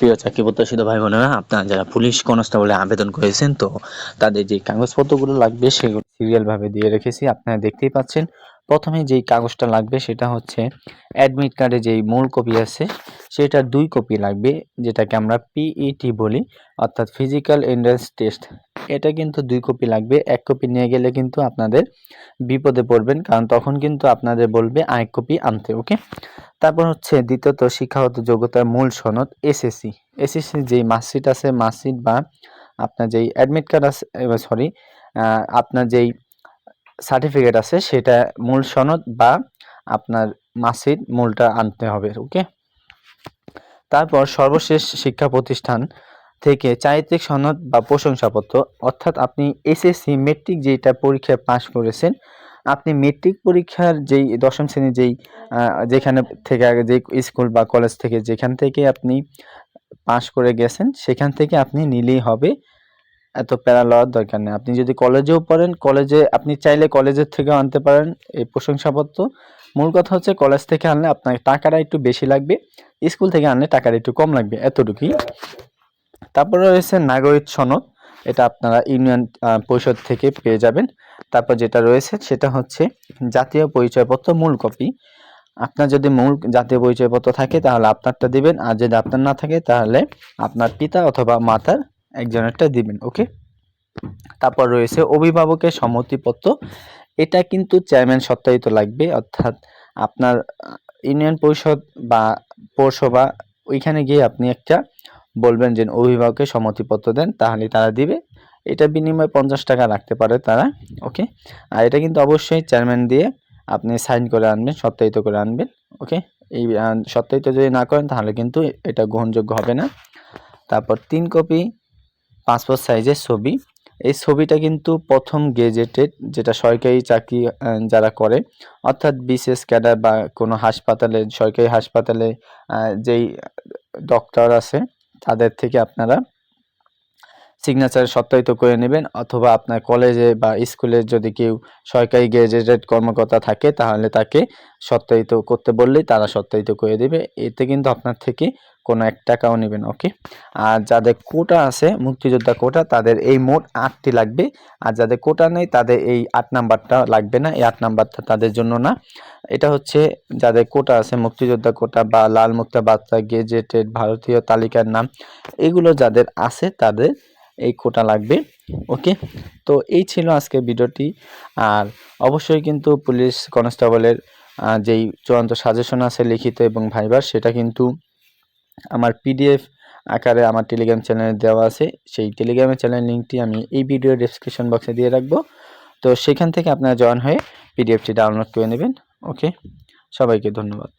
প্রিয় চাকরি প্রত্যাশিত ভাই বোনেরা, আপনারা যারা পুলিশ কনস্টেবলে আবেদন করেছেন, তো তাদের যে কাগজপত্রগুলো লাগবে সেগুলো সিরিয়াল ভাবে দিয়ে রেখেছি। আপনারা দেখতেই পাচ্ছেন, প্রথমে যেই কাগজটা লাগবে সেটা হচ্ছে অ্যাডমিট কার্ডে যেই মূল কপি আছে, সেটার দুই কপি লাগবে, যেটাকে আমরা পিইটি বলি, অর্থাৎ ফিজিক্যাল এন্ট্রান্স টেস্ট এটা কিন্তু দুই কপি লাগবে। এক কপি নিয়ে গেলে কিন্তু আপনাদের বিপদে পড়বেন, কারণ তখন কিন্তু আপনাদের বলবে আরেক কপি আনতে, ওকে? তারপর হচ্ছে দ্বিতীয়ত শিক্ষাগত যোগ্যতার মূল সনদ, এসএসসি। এসএসসি যেই মার্কশিট আছে, মার্কশিট বা আপনার যেই অ্যাডমিট কার্ড আছে সরি আপনার যেই সার্টিফিকেট আছে, সেটা মূল সনদ বা আপনার মার্কশিট মূলটা আনতে হবে, ওকে? তারপর সর্বশেষ শিক্ষা প্রতিষ্ঠান থেকে চারিত্রিক সনদ বা প্রশংসাপত্র, অর্থাৎ আপনি এসএসসি মেট্রিক যেটা পরীক্ষায় পাশ করেছেন, আপনি মেট্রিক পরীক্ষার যেই দশম শ্রেণির যেই যেখানে থেকে আগে যে স্কুল বা কলেজ থেকে যেখান থেকে আপনি পাশ করে গেছেন, সেখান থেকে আপনি নিলেই হবে। এত প্যারা লওয়ার দরকার নেই। আপনি যদি কলেজেও পড়েন, কলেজে আপনি চাইলে কলেজের থেকেও আনতে পারেন এই প্রশংসাপত্র। মূল কথা হচ্ছে কলেজ থেকে আনলে আপনার টাকাটা একটু বেশি লাগবে, স্কুল থেকে আনলে টাকাটা একটু কম লাগবে, এতটুকুই। তারপরে রয়েছে নাগরিক সনদ, এটা আপনারা ইউনিয়ন পরিষদ থেকে পেয়ে যাবেন। তারপর যেটা রয়েছে সেটা হচ্ছে জাতীয় পরিচয়পত্র মূল কপি। আপনার যদি মূল জাতীয় পরিচয়পত্র থাকে তাহলে আপনারটা দিবেন, আর যদি আপনার না থাকে তাহলে আপনার পিতা অথবা মাতার একজনেরটা দিবেন, ওকে? তারপর রয়েছে অভিভাবকের সম্মতিপত্র। এটা কিন্তু চেয়ারম্যান সত্যায়িত লাগবে, অর্থাৎ আপনার ইউনিয়ন পরিষদ বা পৌরসভা, ওইখানে গিয়ে আপনি একটা বলবেন যে অভিভাবকের সম্মতিপত্র দেন, তাহলে তারা দিবে। এটা বিনিময়ে পঞ্চাশ টাকা রাখতে পারে তারা ওকে আর এটা কিন্তু অবশ্যই চেয়ারম্যান দিয়ে আপনি সাইন করে আনবেন, সত্যায়িত করে আনবেন ওকে এই সত্যায়িত যদি না করেন, তাহলে কিন্তু এটা গ্রহণযোগ্য হবে না। তারপর তিন কপি পাসপোর্ট সাইজের ছবি। এই ছবিটা কিন্তু প্রথম গেজেটেড, যেটা সরকারি চাকরি যারা করে, অর্থাৎ বিশেষ ক্যাডার বা কোনো হাসপাতালে, সরকারি হাসপাতালে যেই ডক্টর আছে তাদের থেকে আপনারা সিগনেচার সত্যায়িত করে নেবেন অথবা আপনার কলেজে বা স্কুলে যদি কেউ সরকারি গ্যাজেটেড কর্মকর্তা থাকে, তাহলে তাকে সত্যায়িত করতে বললেই তারা সত্যায়িত করে দেবে। এতে কিন্তু আপনার থেকে কোনো এক টাকাও নেবেন ওকে আর যাদের কোটা আছে, মুক্তিযোদ্ধা কোটা, তাদের এই মোট আটটি লাগবে। আর যাদের কোটা নেই, তাদের এই আট নাম্বারটা লাগবে না। এই আট নাম্বারটা তাদের জন্য না। এটা হচ্ছে যাদের কোটা আছে, মুক্তিযোদ্ধা কোটা বা লাল মুক্তা বার্তা, গেজেটেড, ভারতীয় তালিকার নাম, এগুলো যাদের আছে, তাদের এই কোটা লাগবে ওকে তো এই ছিল আজকে ভিডিওটি। আর অবশ্যই কিন্তু পুলিশ কনস্টেবলের যেই চূড়ান্ত সাজেশন আছে লিখিত এবং ভাইবার, সেটা কিন্তু আমার পিডিএফ আকারে আমার টেলিগ্রাম চ্যানেলে দেওয়া আছে। সেই টেলিগ্রামের চ্যানেল লিঙ্কটি আমি এই ভিডিও ডিসক্রিপশন বক্সে দিয়ে রাখব। তো সেখান থেকে আপনারা জয়েন হয়ে পিডিএফটি ডাউনলোড করে নেবেন। ওকে সবাইকে ধন্যবাদ।